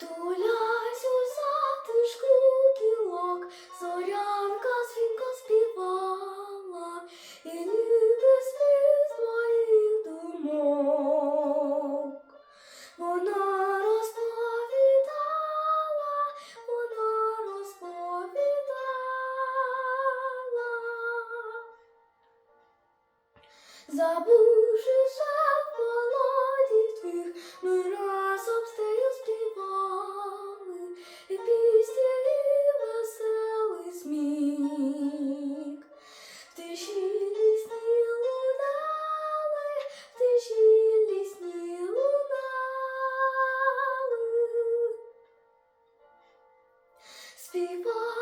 Тулясь у затишку кілок, зорянка свінка співала, і ніби спів моїх думок. Вона розповідала, вона розповідала, забувши. people.